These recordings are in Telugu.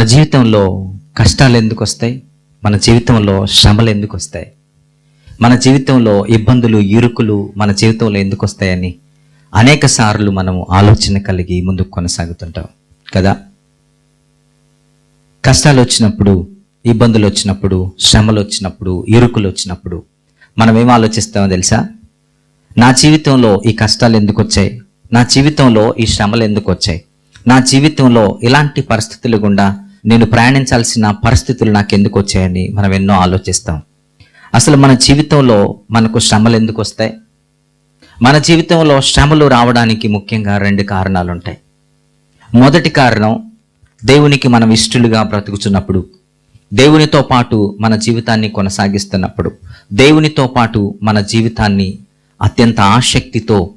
మన జీవితంలో కష్టాలు ఎందుకు వస్తాయి? మన జీవితంలో శ్రమలు ఎందుకు వస్తాయి? మన జీవితంలో ఇబ్బందులు ఇరుకులు మన జీవితంలో ఎందుకు వస్తాయని అనేక సార్లు మనము ఆలోచన కలిగి ముందుకు కొనసాగుతుంటాం కదా? కష్టాలు వచ్చినప్పుడు ఇబ్బందులు వచ్చినప్పుడు శ్రమలు వచ్చినప్పుడు ఇరుకులు వచ్చినప్పుడు మనం ఏం ఆలోచిస్తామో తెలుసా? నా జీవితంలో ఈ కష్టాలు ఎందుకు వచ్చాయి? నా జీవితంలో ఈ శ్రమలు ఎందుకు వచ్చాయి? నా జీవితంలో ఇలాంటి పరిస్థితులు గుండా నేను ప్రయాణించాల్సిన పరిస్థితులు నాకు ఎందుకు వచ్చాయని మనం ఎన్నో ఆలోచిస్తాం. అసలు మన జీవితంలో మనకు శ్రమలు ఎందుకు వస్తాయి? మన జీవితంలో శ్రమలు రావడానికి ముఖ్యంగా రెండు కారణాలు ఉంటాయి మొదటి కారణం దేవునికి మనం ఇష్టలుగా బ్రతుకుతున్నప్పుడు దేవునితో పాటు మన జీవితాన్ని కొనసాగిస్తున్నప్పుడు దేవునితో పాటు మన జీవితాన్ని అత్యంత ఆసక్తితో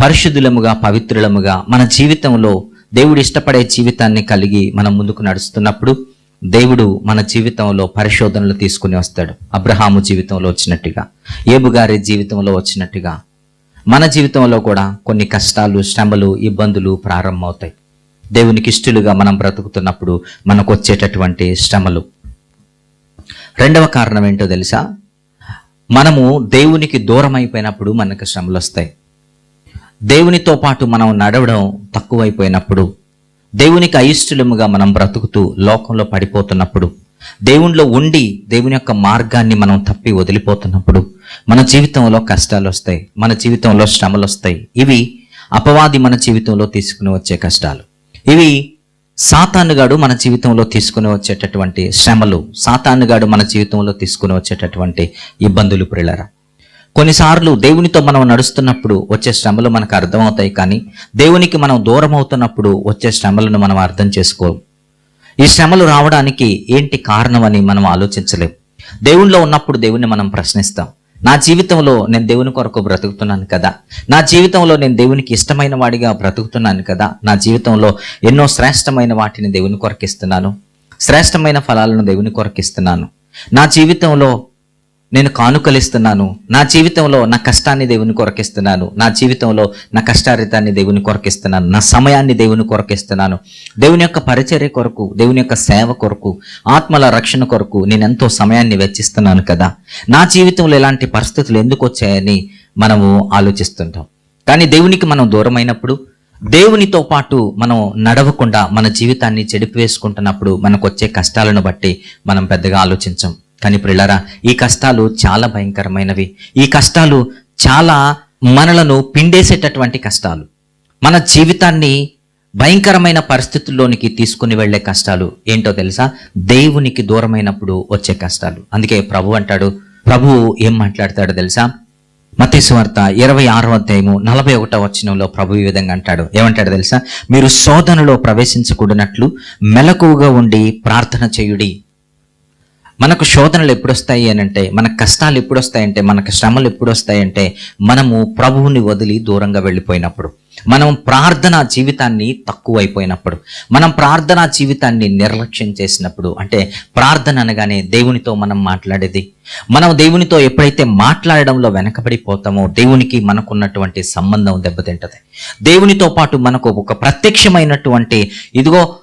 పరిశుద్ధులముగా పవిత్రులముగా మన జీవితంలో దేవుడు ఇష్టపడే జీవితాన్ని కలిగి మనం ముందుకు నడుస్తున్నప్పుడు దేవుడు మన జీవితంలో పరిశోధనలు తీసుకుని వస్తాడు. అబ్రహాము జీవితంలో వచ్చినట్టుగా ఏబు గారి జీవితంలో వచ్చినట్టుగా. మన జీవితంలో కూడా కొన్ని కష్టాలు శ్రమలు ఇబ్బందులు ప్రారంభమవుతాయి. దేవునికి ఇష్టలుగా మనం బ్రతుకుతున్నప్పుడు మనకు వచ్చేటటువంటి శ్రమలు. రెండవ కారణం ఏంటో తెలుసా? మనము దేవునికి దూరం అయిపోయినప్పుడు మనకు శ్రమలు వస్తాయి దేవునితో పాటు మనం నడవడం తక్కువైపోయినప్పుడు దేవునికి అయిష్టలముగా మనం బ్రతుకుతూ లోకంలో పడిపోతున్నప్పుడు దేవునిలో ఉండి దేవుని యొక్క మార్గాన్ని మనం తప్పి వదిలిపోతున్నప్పుడు మన జీవితంలో కష్టాలు వస్తాయి మన జీవితంలో శ్రమలు వస్తాయి. ఇవి అపవాది మన జీవితంలో తీసుకుని వచ్చే కష్టాలు. ఇవి సాతానుగాడు మన జీవితంలో తీసుకుని వచ్చేటటువంటి శ్రమలు సాతానుగాడు మన జీవితంలో తీసుకుని వచ్చేటటువంటి ఇబ్బందులు ప్రిల్లరా కొన్నిసార్లు దేవునితో మనం నడుస్తున్నప్పుడు వచ్చే శ్రమలు మనకు అర్థమవుతాయి కానీ దేవునికి మనం దూరం అవుతున్నప్పుడు వచ్చే శ్రమలను మనం అర్థం చేసుకోం. ఈ శ్రమలు రావడానికి ఏంటి కారణం అని మనం ఆలోచించలేం. దేవునిలో ఉన్నప్పుడు దేవుణ్ణి మనం ప్రశ్నిస్తాం. నా జీవితంలో నేను దేవుని కొరకు బ్రతుకుతున్నాను కదా. నా జీవితంలో నేను దేవునికి ఇష్టమైన వాడిగా బ్రతుకుతున్నాను కదా. నా జీవితంలో ఎన్నో శ్రేష్టమైన వాటిని దేవుని కొరకు ఇస్తున్నాను. శ్రేష్టమైన ఫలాలను దేవుని కొరకు ఇస్తున్నాను. నా జీవితంలో నేను కానుకలిస్తున్నాను. నా జీవితంలో నా కష్టాన్ని దేవుని కొరకిస్తున్నాను. నా జీవితంలో నా కష్టారితాన్ని దేవుని కొరకిస్తున్నాను. నా సమయాన్ని దేవుని కొరకిస్తున్నాను. దేవుని యొక్క పరిచర్య కొరకు దేవుని యొక్క సేవ కొరకు ఆత్మల రక్షణ కొరకు నేను ఎంతో సమయాన్ని వెచ్చిస్తున్నాను కదా. నా జీవితంలో ఇలాంటి పరిస్థితులు ఎందుకు వచ్చాయని మనము ఆలోచిస్తుంటాం. కానీ దేవునికి మనం దూరమైనప్పుడు దేవునితో పాటు మనం నడవకుండా మన జీవితాన్ని చెడిపివేసుకుంటున్నప్పుడు మనకు వచ్చే కష్టాలను బట్టి మనం పెద్దగా ఆలోచించం. కానీ ప్రిల్లరా ఈ కష్టాలు చాలా భయంకరమైనవి. ఈ కష్టాలు చాలా మనలను పిండేసేటటువంటి కష్టాలు. మన జీవితాన్ని భయంకరమైన పరిస్థితుల్లోనికి తీసుకుని వెళ్ళే కష్టాలు. ఏంటో తెలుసా? దేవునికి దూరమైనప్పుడు వచ్చే కష్టాలు. అందుకే ప్రభు అంటాడు ప్రభువు ఏం మాట్లాడతాడో తెలుసా? మతేశ్వార్త ఇరవై ఆరో అధ్యాయము నలభై ఒకటో వచనంలో ప్రభు ఈ విధంగా అంటాడు. ఏమంటాడు తెలుసా? మీరు శోధనలో ప్రవేశించకూడనట్లు మెలకువగా ఉండి ప్రార్థన చేయుడి. మనకు శోధనలు ఎప్పుడు వస్తాయి అని అంటే మన కష్టాలు ఎప్పుడు వస్తాయంటే మనకు శ్రమలు ఎప్పుడు వస్తాయంటే మనము ప్రభువుని వదిలి దూరంగా వెళ్ళిపోయినప్పుడు మనం ప్రార్థనా జీవితాన్ని తక్కువైపోయినప్పుడు మనం ప్రార్థనా జీవితాన్ని నిర్లక్ష్యం చేసినప్పుడు అంటే ప్రార్థన అనగానే దేవునితో మనం మాట్లాడేది మనం దేవునితో ఎప్పుడైతే మాట్లాడడంలో వెనకబడిపోతామో దేవునికి మనకున్నటువంటి సంబంధం దెబ్బతింటది. దేవునితో పాటు మనకు ఒక ప్రత్యక్షమైనటువంటి ఇదిగో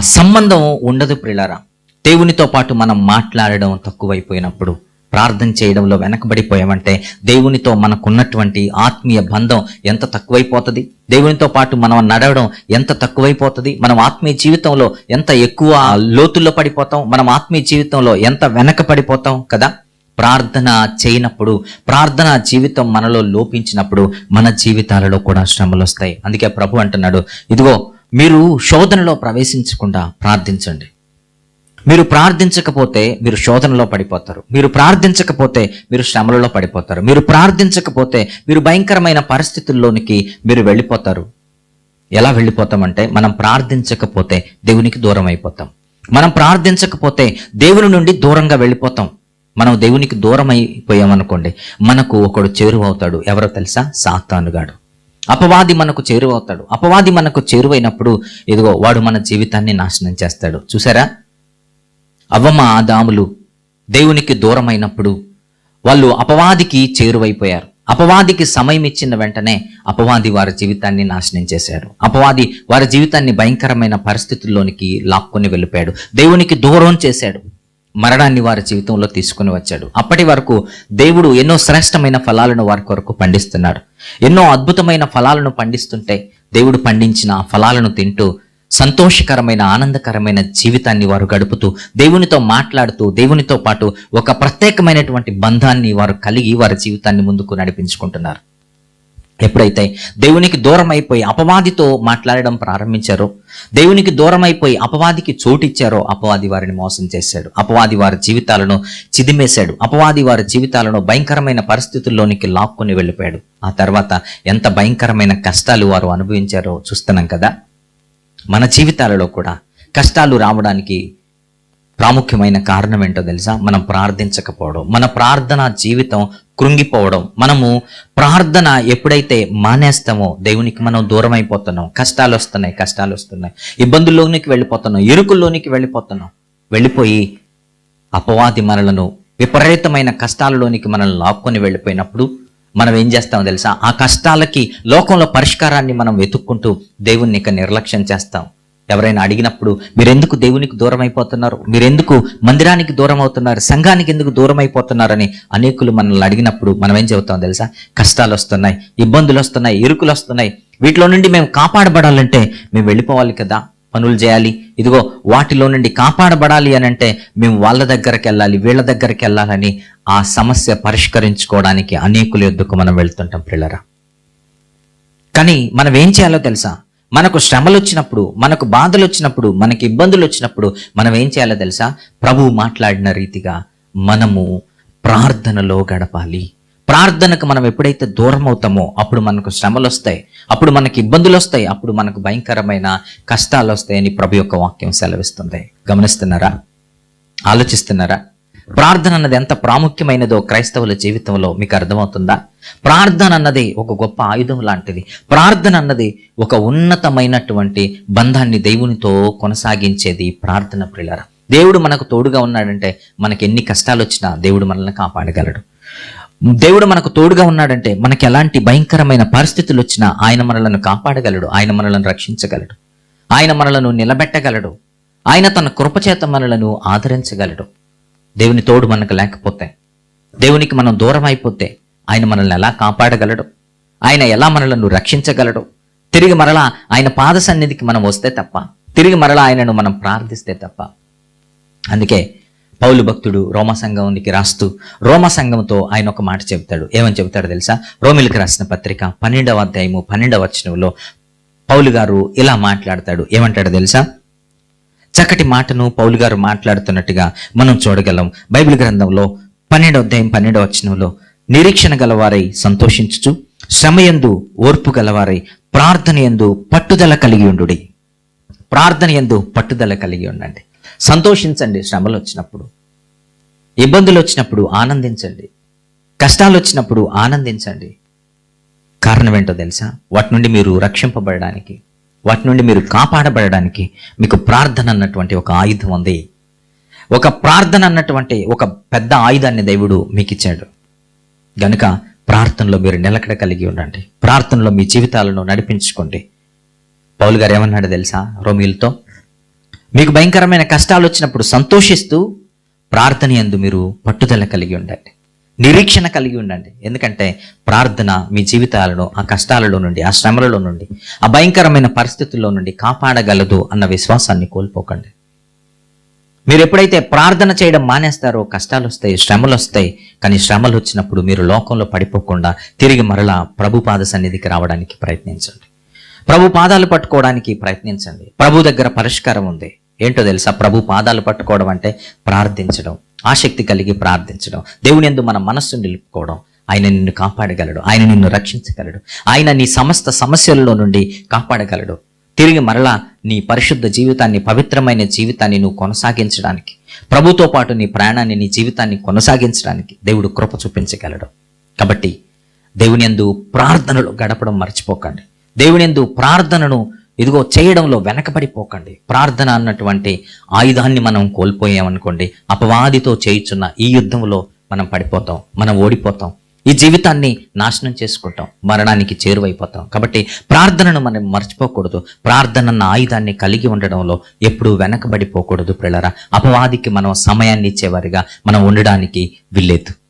సంబంధం ఉండదు ప్రిలారా దేవునితో పాటు మనం మాట్లాడడం తక్కువైపోయినప్పుడు ప్రార్థన చేయడంలో వెనకబడిపోయామంటే దేవునితో మనకున్నటువంటి ఆత్మీయ బంధం ఎంత తక్కువైపోతుంది? దేవునితో పాటు మనం నడవడం ఎంత తక్కువైపోతుంది? మనం ఆత్మీయ జీవితంలో ఎంత ఎక్కువ లోతుల్లో పడిపోతాం? మనం ఆత్మీయ జీవితంలో ఎంత వెనక పడిపోతాం కదా? ప్రార్థన చేయనప్పుడు ప్రార్థన జీవితం మనలో లోపించినప్పుడు మన జీవితాలలో కూడా శ్రమలు వస్తాయి అందుకే ప్రభు అంటున్నాడు ఇదిగో మీరు శోధనలో ప్రవేశించకుండా ప్రార్థించండి. మీరు ప్రార్థించకపోతే మీరు శోధనలో పడిపోతారు. మీరు ప్రార్థించకపోతే మీరు శ్రమలలో పడిపోతారు. మీరు ప్రార్థించకపోతే మీరు భయంకరమైన పరిస్థితుల్లోనికి మీరు వెళ్ళిపోతారు. ఎలా వెళ్ళిపోతామంటే మనం ప్రార్థించకపోతే దేవునికి దూరం అయిపోతాం. మనం ప్రార్థించకపోతే దేవుని నుండి దూరంగా వెళ్ళిపోతాం. మనం దేవునికి దూరం అయిపోయామనుకోండి మనకు ఒకడు చేరువవుతాడు. ఎవరో తెలుసా? సాతానుగాడు అపవాది మనకు చేరువవుతాడు. అపవాది మనకు చేరువైనప్పుడు ఇదిగో వాడు మన జీవితాన్ని నాశనం చేస్తాడు. చూసారా? అవ్వమ ఆదాములు దేవునికి దూరమైనప్పుడు వాళ్ళు అపవాదికి చేరువైపోయారు. అపవాదికి సమయం ఇచ్చిన వెంటనే అపవాది వారి జీవితాన్ని నాశనం చేశాడు అపవాది వారి జీవితాన్ని భయంకరమైన పరిస్థితుల్లోనికి లాక్కొని వెళ్ళిపోయాడు. దేవునికి దూరం చేశాడు. మరణాన్ని వారి జీవితంలో తీసుకుని వచ్చాడు. అప్పటి వరకు దేవుడు ఎన్నో శ్రేష్టమైన ఫలాలను వారి కొరకు పండిస్తున్నాడు. ఎన్నో అద్భుతమైన ఫలాలను పండిస్తుంటే దేవుడు పండించిన ఫలాలను తింటూ సంతోషకరమైన ఆనందకరమైన జీవితాన్ని వారు గడుపుతూ దేవునితో మాట్లాడుతూ దేవునితో పాటు ఒక ప్రత్యేకమైనటువంటి బంధాన్ని వారు కలిగి వారి జీవితాన్ని ముందుకు నడిపించుకుంటున్నారు. ఎప్పుడైతే దేవునికి దూరం అయిపోయి అపవాదితో మాట్లాడడం ప్రారంభించారో దేవునికి దూరం అయిపోయి అపవాదికి చోటిచ్చారో అపవాది వారిని మోసం చేశాడు. అపవాది వారి జీవితాలను చిదిమేశాడు. అపవాది వారి జీవితాలను భయంకరమైన పరిస్థితుల్లోనికి లాక్కొని వెళ్ళిపోయాడు. ఆ తర్వాత ఎంత భయంకరమైన కష్టాలు వారు అనుభవించారో చూస్తున్నాం కదా. మన జీవితాలలో కూడా కష్టాలు రావడానికి ప్రాముఖ్యమైన కారణం ఏంటో తెలుసా? మనం ప్రార్థించకపోవడం మన ప్రార్థన జీవితం కృంగిపోవడం మనము ప్రార్థన ఎప్పుడైతే మానేస్తామో దేవునికి మనం దూరం అయిపోతున్నాం కష్టాలు వస్తున్నాయి కష్టాలు వస్తున్నాయి. ఇబ్బందుల్లోనికి వెళ్ళిపోతున్నాం ఇరుకుల్లోనికి వెళ్ళిపోతున్నాం. వెళ్ళిపోయి అపవాది మనలను విపరీతమైన కష్టాలలోనికి మనల్ని లాక్కొని వెళ్ళిపోయినప్పుడు మనం ఏం చేస్తామో తెలుసా? ఆ కష్టాలకి లోకంలో పరిష్కారాన్ని మనం వెతుక్కుంటూ దేవుణ్ణి ఇక నిర్లక్ష్యం చేస్తాం. ఎవరైనా అడిగినప్పుడు మీరెందుకు దేవునికి దూరం అయిపోతున్నారు మీరెందుకు మందిరానికి దూరం అవుతున్నారు సంఘానికి ఎందుకు దూరం అయిపోతున్నారని అనేకులు మనల్ని అడిగినప్పుడు మనం ఏం చెబుతాం తెలుసా? కష్టాలు వస్తున్నాయి ఇబ్బందులు వస్తున్నాయి ఇరుకులు వస్తున్నాయి. వీటిలో నుండి మేము కాపాడబడాలంటే మేము వెళ్ళిపోవాలి కదా? పనులు చేయాలి. ఇదిగో వాటిలో నుండి కాపాడబడాలి అని అంటే మేము వాళ్ళ దగ్గరికి వెళ్ళాలి వీళ్ళ దగ్గరికి వెళ్ళాలని ఆ సమస్య పరిష్కరించుకోవడానికి అనేకుల యొద్దకు మనం వెళ్తుంటాం పిల్లరా కానీ మనం ఏం చేయాలో తెలుసా? మనకు శ్రమలు వచ్చినప్పుడు మనకు బాధలు వచ్చినప్పుడు మనకి ఇబ్బందులు వచ్చినప్పుడు మనం ఏం చేయాలో తెలుసా? ప్రభువు మాట్లాడిన రీతిగా మనము ప్రార్థనలో గడపాలి. ప్రార్థనకు మనం ఎప్పుడైతే దూరం అవుతామో అప్పుడు మనకు శ్రమలు వస్తాయి అప్పుడు మనకి ఇబ్బందులు వస్తాయి అప్పుడు మనకు భయంకరమైన కష్టాలు వస్తాయని ప్రభు యొక్క వాక్యం సెలవిస్తుంది. గమనిస్తున్నారా? ఆలోచిస్తున్నారా? ప్రార్థన అన్నది ఎంత ప్రాముఖ్యమైనదో క్రైస్తవుల జీవితంలో మీకు అర్థమవుతుందా? ప్రార్థన అన్నది ఒక గొప్ప ఆయుధం లాంటిది. ప్రార్థన అన్నది ఒక ఉన్నతమైనటువంటి బంధాన్ని దేవునితో కొనసాగించేది ప్రార్థన ప్రిలర దేవుడు మనకు తోడుగా ఉన్నాడంటే మనకి ఎన్ని కష్టాలు వచ్చినా దేవుడు మనల్ని కాపాడగలడు. దేవుడు మనకు తోడుగా ఉన్నాడంటే మనకి ఎలాంటి భయంకరమైన పరిస్థితులు వచ్చినా ఆయన మనలను కాపాడగలడు ఆయన మనలను రక్షించగలడు ఆయన మనలను నిలబెట్టగలడు ఆయన తన కృపచేత మనలను ఆదరించగలడు. దేవుని తోడు మనకు లేకపోతే దేవునికి మనం దూరం అయిపోతే ఆయన మనల్ని ఎలా కాపాడగలడు? ఆయన ఎలా మనలను రక్షించగలడు? తిరిగి మరలా ఆయన పాద సన్నిధికి మనం వస్తే తప్ప తిరిగి మరలా ఆయనను మనం ప్రార్థిస్తే తప్ప. అందుకే పౌలు భక్తుడు రోమ సంఘానికి రాస్తూ రోమ సంఘంతో ఆయన ఒక మాట చెబుతాడు. ఏమని చెబుతాడు తెలుసా? రోమిలికి రాసిన పత్రిక పన్నెండవ అధ్యాయము పన్నెండవ వచనంలో పౌలు గారు ఇలా మాట్లాడతాడు. ఏమంటాడు తెలుసా? చక్కటి మాటను పౌలు గారు మాట్లాడుతున్నట్టుగా మనం చూడగలం. బైబిల్ గ్రంథంలో పన్నెండవ అధ్యాయం పన్నెండవ వచనంలో నిరీక్షణ గలవారై సంతోషించుచు శ్రమయందు ఓర్పు గలవారై ప్రార్థన యందు పట్టుదల కలిగి ఉండుడి. ప్రార్థన యందు పట్టుదల కలిగి ఉండండి. సంతోషించండి శ్రమలు వచ్చినప్పుడు ఇబ్బందులు వచ్చినప్పుడు ఆనందించండి కష్టాలు వచ్చినప్పుడు ఆనందించండి. కారణం ఏంటో తెలుసా? వాటి నుండి మీరు రక్షింపబడడానికి వాటి నుండి మీరు కాపాడబడడానికి మీకు ప్రార్థన అన్నటువంటి ఒక ఆయుధం ఉంది. ఒక ప్రార్థన అన్నటువంటి ఒక పెద్ద ఆయుధాన్ని దేవుడు మీకు ఇచ్చాడు. గనుక ప్రార్థనలో మీరు నిలకడ కలిగి ఉండండి. ప్రార్థనలో మీ జీవితాలను నడిపించుకోండి. పౌలు గారు ఏమన్నాడు తెలుసా? రోమిల్తో మీకు భయంకరమైన కష్టాలు వచ్చినప్పుడు సంతోషిస్తూ ప్రార్థన యందు మీరు పట్టుదల కలిగి ఉండండి. నిరీక్షణ కలిగి ఉండండి. ఎందుకంటే ప్రార్థన మీ జీవితాలను ఆ కష్టాలలో నుండి ఆ శ్రమలలో నుండి ఆ భయంకరమైన పరిస్థితుల్లో నుండి కాపాడగలదు అన్న విశ్వాసాన్ని కోల్పోకండి. మీరు ఎప్పుడైతే ప్రార్థన చేయడం మానేస్తారో కష్టాలు వస్తాయి శ్రమలు వస్తాయి కానీ శ్రమలు వచ్చినప్పుడు మీరు లోకంలో పడిపోకుండా తిరిగి మరలా ప్రభుపాద సన్నిధికి రావడానికి ప్రయత్నించండి. ప్రభు పాదాలు పట్టుకోవడానికి ప్రయత్నించండి. ప్రభు దగ్గర పరిష్కారం ఉంది. ఏంటో తెలుసా? ప్రభు పాదాలు పట్టుకోవడం అంటే ప్రార్థించడం. ఆసక్తి కలిగి ప్రార్థించడం. దేవుని ఎందు మన మనస్సు నిలుపుకోవడం. ఆయన నిన్ను కాపాడగలడు. ఆయన నిన్ను రక్షించగలడు. ఆయన నీ సమస్త సమస్యలలో నుండి కాపాడగలడు. తిరిగి మరలా నీ పరిశుద్ధ జీవితాన్ని పవిత్రమైన జీవితాన్ని నువ్వు కొనసాగించడానికి ప్రభుతో పాటు నీ ప్రయాణాన్ని నీ జీవితాన్ని కొనసాగించడానికి దేవుడు కృప చూపించగలడు. కాబట్టి దేవుని ఎందు ప్రార్థనలు గడపడం మర్చిపోకండి. దేవునిందు ప్రార్థనను ఇదిగో చేయడంలో వెనకబడిపోకండి. ప్రార్థన అన్నటువంటి ఆయుధాన్ని మనం కోల్పోయామనుకోండి అపవాదితో చేయుచున్న ఈ యుద్ధంలో మనం పడిపోతాం మనం ఓడిపోతాం ఈ జీవితాన్ని నాశనం చేసుకుంటాం మరణానికి చేరువైపోతాం. కాబట్టి ప్రార్థనను మనం మర్చిపోకూడదు. ప్రార్థన అన్న ఆయుధాన్ని కలిగి ఉండడంలో ఎప్పుడూ వెనకబడిపోకూడదు పిల్లరా అపవాదికి మనం సమయాన్ని ఇచ్చేవారిగా మనం ఉండడానికి వీల్లేదు.